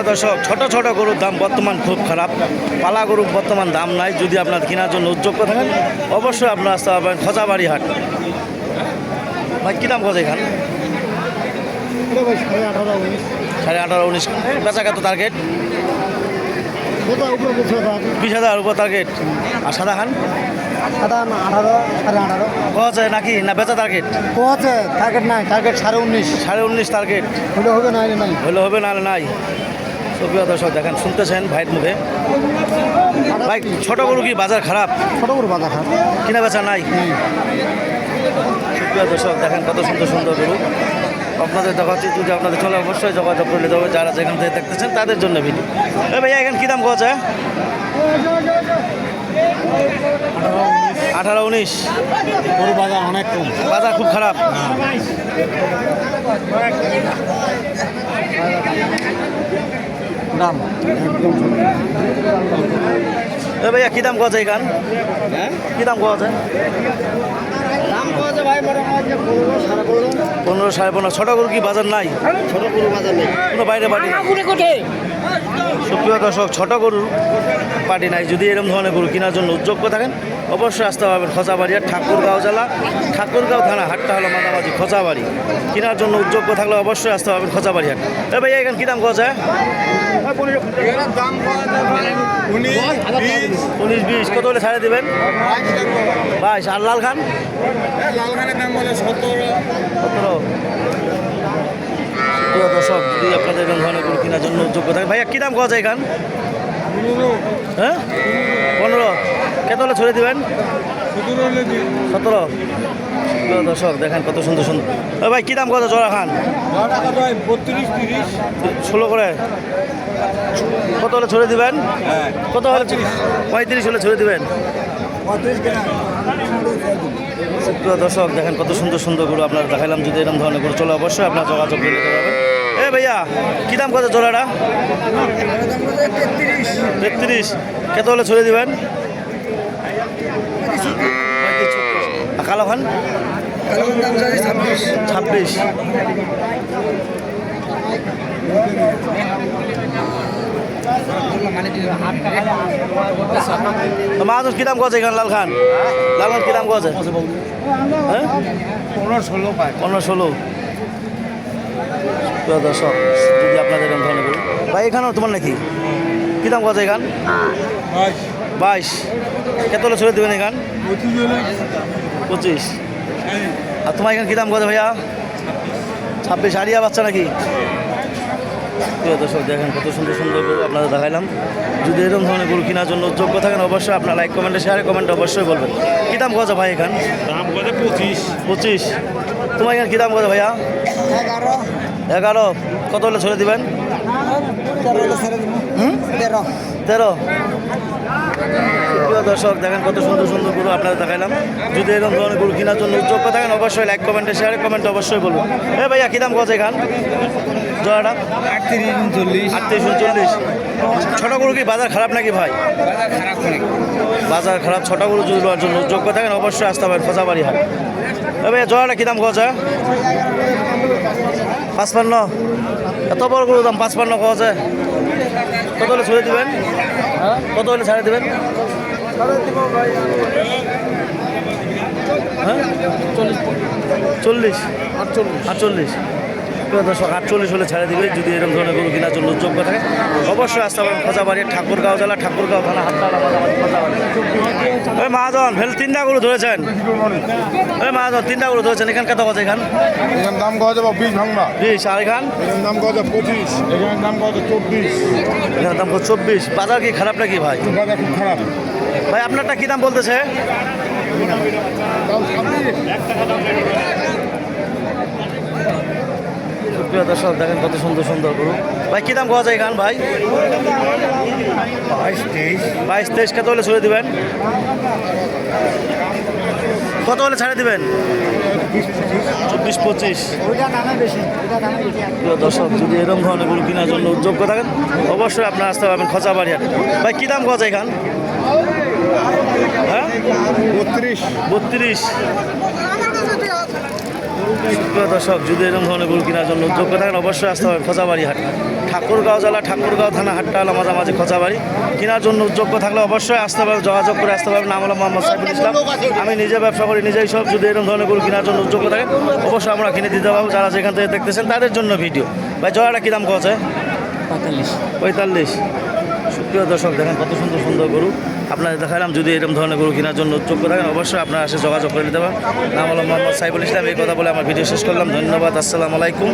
দর্শক ছোট ছোট গরুর দাম বর্তমান খুব খারাপ। পালা গরুর বর্তমান দাম নাই। যদি আপনার কেনার জন্য উদ্যোগ থাকেন অবশ্যই আপনার আসতে পারবেন খোঁজাবাড়ি হাট। ভাই কী দাম খোঁজ এখানে? সাড়ে আঠারো উনিশ। বেচা কত টার্গেট বিশ হাজার উপর টার্গেট আর সাদা খান নাকি? না বেচা টার্গেট টার্গেট নাই। টার্গেট সাড়ে উনিশ। সাড়ে উনিশ টার্গেট হলে হবে না হলে হলে হবে না নাই। তো প্রিয় দর্শক দেখেন শুনতেছেন ভাইয়ের মুখে। ভাই ছোট গরু কি বাজার খারাপ? ছোট গরু বাধা খারাপ। কিনা বেচা নাই? সুপ্রিয় দর্শক দেখেন কত সুন্দর সুন্দর গরু। আপনাদের দেখাচ্ছি যদি আপনাদের চলে অবশ্যই যোগাযোগ করলে দেবে যারা যেখান থেকে দেখতেছেন তাদের জন্য ভিডিও এ ভাইয়া এখানে কী দাম কছে আঠারো উনিশ। গরু বাজার অনেক কম। বাজার খুব খারাপ। দাম এ ভাইয়া কী দাম কছে এখান কী দাম কোয়া দাম কোয়াছে ভাই বড় মাঝে পনেরো সাড়ে পনেরো? সাড়ে পনেরো। ছোটো গরু কি বাজার নাই? ছোট গরু বাজার নেই। কোনো বাইরে নাই। সুপ্রিয় দর্শক ছোট গরুর পার্টি নাই। যদি এরকম ধরনের গরু কেনার জন্য উদ্যোগ করে থাকেন অবশ্যই আসতে পারবেন খোঁচাবাড়ি আর ঠাকুরগাঁও জেলা ঠাকুরগাঁও থানা হাটটা হলো মাঝামাঝি খোঁচাবাড়ি কেনার জন্য উদ্যোগ থাকলে অবশ্যই আসতে পারবেন খোঁচাবাড়ি হাট এ ভাইয়া এখানে কী দাম কছে দাম উনিশ বিশ কত হলে ছাড়ে দেবেন? বাইশ আর লাল খান? লালখানের দাম বলে সতেরো। সতেরো। প্রিয় দর্শক যদি আপনাদের এরকম ধরনের গরু কেনার জন্য যোগ্য থাকে ভাইয়া কী দাম যায় এখান হ্যাঁ? পনেরো। কত হলে ছড়ে দেবেন? সতেরো। দর্শক দেখেন কত সুন্দর সুন্দর। ও ভাই কী দাম কত জোড়া খান? ষোলো করে। কত হলে ছড়ে দিবেন? কত হলে পঁয়ত্রিশ। হলে ছড়ে দিবেন? প্রিয় দর্শক দেখেন কত সুন্দর সুন্দর গরু আপনারা দেখাইলাম যদি এরকম ধরনের গরু চলে অবশ্যই আপনার যোগাযোগ করে এ ভাইয়া কী দাম কত জোড়াটা? তেত্রিশ। তেত্রিশ। কত হলে ছড়ে দিবেন? আর কালো খান? দাম চাই ছাব্বিশ। মাহাজন কী দাম কছে এখানে লাল খান? লাল খান কী দাম কছে হ্যাঁ? পনেরো ষোলো। পনেরো ষোলো দর্শক যদি আপনাদের ধরনের গরু ভাই এখানেও তোমার নাকি? কী দাম কছে এখান? বাইশ। কত হলে ছড়ে দেবেন এখান পঁচিশ আর তোমার এখানে কী দাম কত ভাইয়া? ছাব্বিশ। আরিয়া বাচ্চা নাকি? প্রিয় দর্শক দেখেন কত সুন্দর সুন্দর গরু আপনাদের দেখাইলাম। যদি এরকম ধরনের গরু কেনার জন্য যোগ্য থাকেন অবশ্যই আপনার লাইক কমেন্টে শেয়ারে কমেন্টে অবশ্যই বলবেন। কী দাম কত ভাই এখান দাম কত? পঁচিশ। পঁচিশ। তোমার এখানে কী দাম কত ভাইয়া? এগারো। এগারো। কত হলে দিবেন? ছেড়ে দেবো হুম? তেরো তেরো। প্রিয় দর্শক দেখেন কত সুন্দর সুন্দর গরু আপনারা দেখাইলাম। যদি এরকম ধরনের গরু কেনার জন্য উদ্যোগ থাকেন অবশ্যই লাইক কমেন্টে শেয়ারে কমেন্ট অবশ্যই বলুন। এ ভাইয়া কী দাম কত এখান? জয়াটা আটত্রিশ উনচল্লিশ। আটত্রিশ উনচল্লিশ। ছোটো গরু কি বাজার খারাপ নাকি ভাই? খারাপ বাজার খারাপ ছোটো গরু যদি নেওয়ার জন্য যোগ্য থাকেন অবশ্যই আসতে পারেন খোঁজাবাড়ি হাট। এ ভাইয়া জয়াটা কী দাম কছে পাঁচপান্ন। এত বড় গরু দাম পাঁচপান্ন কছে কত হলে ছড়ে দিবেন? কত হলে ছাড়ে দেবেন? হ্যাঁ? চল্লিশ। আটচল্লিশ। আটচল্লিশ। দর্শক আটচল্লিশ হলে ছেড়ে দিবে যদি এরকম ধরনের গরু কেনার জন্য যোগ্য থাকে অবশ্যই আসতে পারেন খোঁজাবাড়ি ঠাকুরগাঁও জেলা ঠাকুরগাঁও থানা খোঁজাবাড়ি ওই মহাজন ফেল তিনটা গরু ধরেছেন। ওই মহাজন তিনটা গরু ধরেছেন এখান কত কথা এখান? এখানে দাম কত যাব বিশ ভাঙবা। বিশ আর এখান? এখানে দাম কত পঁচিশ। এখানে দাম কত চব্বিশ। এখানে দাম কত? চব্বিশ। বাজার কি খারাপ নাকি ভাই? বাজার খুব খারাপ। ভাই আপনারটা কি দাম বলতেছে? প্রিয় দর্শক দেখেন কত সুন্দর সুন্দর গরু। ভাই কি দাম পাওয়া যায় এখান ভাই? বাইশ তেইশ। বাইশ তেইশ কত হলে ছড়ে দিবেন? কত হলে ছাড়ে দিবেন? চব্বিশ পঁচিশ। প্রিয় দর্শক যদি এরকম ধরনের গরু কেনার জন্য উদ্যোগ করে থাকেন অবশ্যই আপনারা আসতে পারবেন খোঁচাবাড়ি হাট ভাই কী দাম পাওয়া যায় এখান হ্যাঁ? বত্রিশ। বত্রিশ। প্রিয় দর্শক যদি এরকম ধরনের গরু কেনার জন্য যোগ্য থাকেন অবশ্যই আসতে হবে খোঁচাবাড়ি হাট। ঠাকুরগাঁও জেলা ঠাকুরগাঁও থানা হাটটা হলো মাঝামাঝি খোঁচাবাড়ি কেনার জন্য যোগ্য থাকলে অবশ্যই আসতে পারবে যোগাযোগ করে আসতে পারবে নাম হলো মোহাম্মদ সাইফুল ইসলাম। আমি নিজে ব্যবসা করি নিজেই সব যদি এরকম ধরনের গরু কেনার জন্য যোগ্য থাকে অবশ্যই আমরা কিনে দিতে পারব। যারা যেখান থেকে দেখতেছেন তাদের জন্য ভিডিও। ভাই জয়াটা কী দাম কছে পঁয়তাল্লিশ। পঁয়তাল্লিশ। সুপ্রিয় দর্শক দেখেন কত সুন্দর সুন্দর গরু। আপনাদের দেখালাম, যদি এরকম ধরনের গরু কেনার জন্য যোগ্য থাকেন, অবশ্যই আপনার এসে যোগাযোগ করে নিতে পারেন। নাম হলো মোহাম্মদ সাইফুল ইসলাম, এই কথা বলে আমার ভিডিও শেষ করলাম। ধন্যবাদ, আসসালামু আলাইকুম।